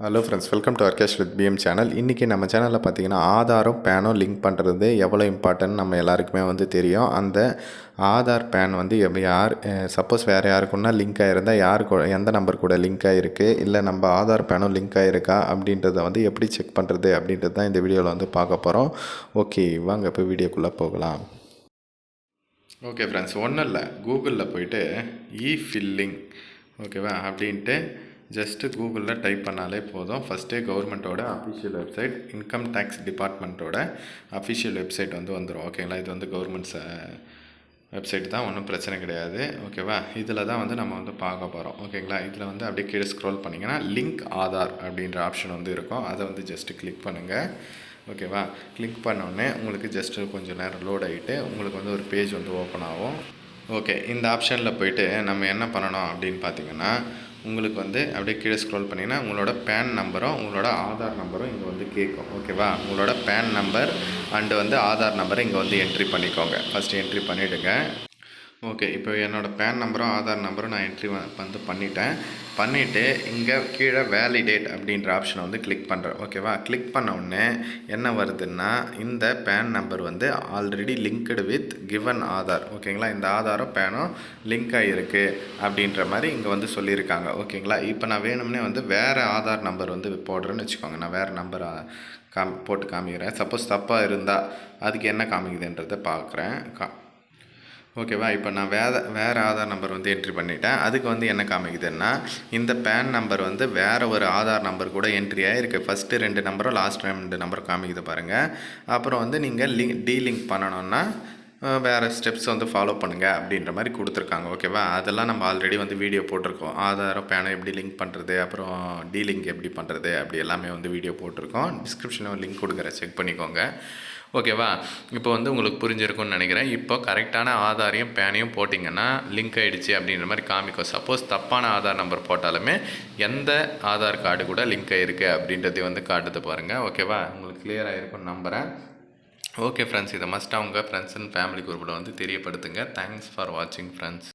Hello friends welcome to Arkesh with PM channel இன்றைக்கி நம்ம சேனலில் பார்த்தீங்கன்னா ஆதாரும் பேனும் லிங்க் பண்ணுறது எவ்வளோ இம்பார்ட்டன்ட் நம்ம எல்லாருக்குமே வந்து தெரியும். அந்த ஆதார் பேன் வந்து எப்படி யார் சப்போஸ் வேறு யாருக்குன்னா லிங்க் ஆகிருந்தால் யார் கூட எந்த நம்பர் கூட லிங்க் ஆகிருக்கு இல்லை நம்ம ஆதார் பேனும் லிங்க் ஆகிருக்கா அப்படின்றத வந்து எப்படி செக் பண்ணுறது அப்படின்றது தான் இந்த வீடியோவில் வந்து பார்க்க போகிறோம் ஓகே வாங்க இப்போ வீடியோக்குள்ளே போகலாம். ஓகே ஃப்ரெண்ட்ஸ் ஒன்றும் இல்லை. கூகுளில் போயிட்டு இ ஃபில்லிங் ஓகேவா அப்படின்ட்டு ஜஸ்ட்டு கூகுளில் டைப் பண்ணாலே போதும். ஃபஸ்ட்டே கவர்மெண்ட்டோட அஃபிஷியல் வெப்சைட் இன்கம் டேக்ஸ் டிபார்ட்மெண்ட்டோட அஃபிஷியல் வெப்சைட் வந்து வந்துடும் ஓகேங்களா இது வந்து கவர்மெண்ட்ஸ் வெப்சைட் தான். ஒன்றும் பிரச்சனை கிடையாது. ஓகேவா இதில் தான் வந்து நம்ம வந்து பார்க்க போகிறோம் ஓகேங்களா இதில் வந்து அப்படியே கீழே ஸ்க்ரோல் பண்ணிங்கன்னா லிங்க் ஆதார் அப்படின்ற ஆப்ஷன் வந்து இருக்கும். அதை வந்து ஜஸ்ட்டு கிளிக் பண்ணுங்கள் ஓகேவா கிளிக் பண்ணோடனே உங்களுக்கு ஜஸ்ட்டு கொஞ்சம் நேரம் லோட் ஆகிட்டு உங்களுக்கு வந்து ஒரு பேஜ் வந்து ஓப்பன் ஆகும். ஓகே இந்த ஆப்ஷனில் போயிட்டு நம்ம என்ன பண்ணணும் அப்படின்னு பார்த்தீங்கன்னா உங்களுக்கு வந்து அப்படியே கீழே ஸ்க்ரோல் பண்ணிங்கன்னா உங்களோட பேன் நம்பரும் உங்களோட ஆதார் நம்பரும் இங்கே வந்து கேட்கும். ஓகேவா உங்களோட பேன் நம்பர் அண்டு வந்து ஆதார் நம்பரை இங்கே வந்து என்ட்ரி பண்ணிக்கோங்க. ஃபஸ்ட்டு என்ட்ரி பண்ணிவிடுங்க ஓகே இப்போ என்னோடய பேன் நம்பரும் ஆதார் நம்பரும் நான் என்ட்ரி வந்து பண்ணிட்டேன். பண்ணிவிட்டு இங்கே கீழே வேலிடேட் அப்படின்ற ஆப்ஷனை வந்து கிளிக் பண்ணுறேன் ஓகேவா கிளிக் பண்ண உடனே என்ன வருதுன்னா இந்த பேன் நம்பர் வந்து already linked with given Aadhaar. ஓகேங்களா இந்த ஆதாரம் பேனும் லிங்க் ஆகிருக்கு அப்படின்ற மாதிரி இங்கே வந்து சொல்லியிருக்காங்க. ஓகேங்களா இப்போ நான் வேணும்னே வந்து வேறு ஆதார் நம்பர் வந்து போடுறேன்னு வச்சுக்கோங்க. நான் வேறு நம்பர் காம் போட்டு காமிக்கிறேன். சப்போஸ் தப்பாக இருந்தால் அதுக்கு என்ன காமிக்குதுன்றதை பார்க்குறேன் கா ஓகேவா? இப்போ நான் வேறு வேறு ஆதார் நம்பர் வந்து என்ட்ரி பண்ணிட்டேன். அதுக்கு வந்து என்ன காமிக்குதுன்னா இந்த பேன் நம்பர் வந்து வேறு ஒரு ஆதார் நம்பர் கூட என்ட்ரி ஆகிருக்கு ஃபஸ்ட்டு ரெண்டு நம்பரும் லாஸ்ட் ரெண்டு நம்பர் காமிக்குது பாருங்கள் அப்புறம் வந்து நீங்கள் லிங்க் டீலிங்க் பண்ணணுன்னா வேறு ஸ்டெப்ஸ் வந்து ஃபாலோ பண்ணுங்கள் அப்படின்ற மாதிரி கொடுத்துருக்காங்க ஓகேவா அதெல்லாம் நம்ம ஆல்ரெடி வந்து வீடியோ போட்டிருக்கோம். ஆதாரம் பேனை எப்படி லிங்க் பண்ணுறது அப்புறம் டீலிங்க் எப்படி பண்ணுறது அப்படி எல்லாமே வந்து வீடியோ போட்டிருக்கோம். டிஸ்கிரிப்ஷனில் லிங்க் கொடுக்குறேன் செக் பண்ணிக்கோங்க. ஓகேவா இப்போ வந்து உங்களுக்கு புரிஞ்சிருக்கும்னு நினைக்கிறேன். இப்போ கரெக்டான ஆதாரையும் பேனையும் போட்டிங்கன்னா லிங்க் ஆகிடுச்சு அப்படின்ற மாதிரி காமிக்கும். சப்போஸ் தப்பான ஆதார் நம்பர் போட்டாலுமே எந்த ஆதார் கார்டு கூட லிங்க் ஆகிருக்கு அப்படின்றதையும் வந்து காட்டுது பாருங்கள் ஓகேவா உங்களுக்கு கிளியர் ஆகிருக்கும்னு நம்புகிறேன் ஓகே ஃப்ரெண்ட்ஸ் இதை மஸ்ட்டாக அவங்க ஃப்ரெண்ட்ஸ் அண்ட் ஃபேமிலி குரூப்பில் வந்து தெரியப்படுத்துங்க. தேங்க்ஸ் ஃபார் வாட்சிங் ஃப்ரெண்ட்ஸ்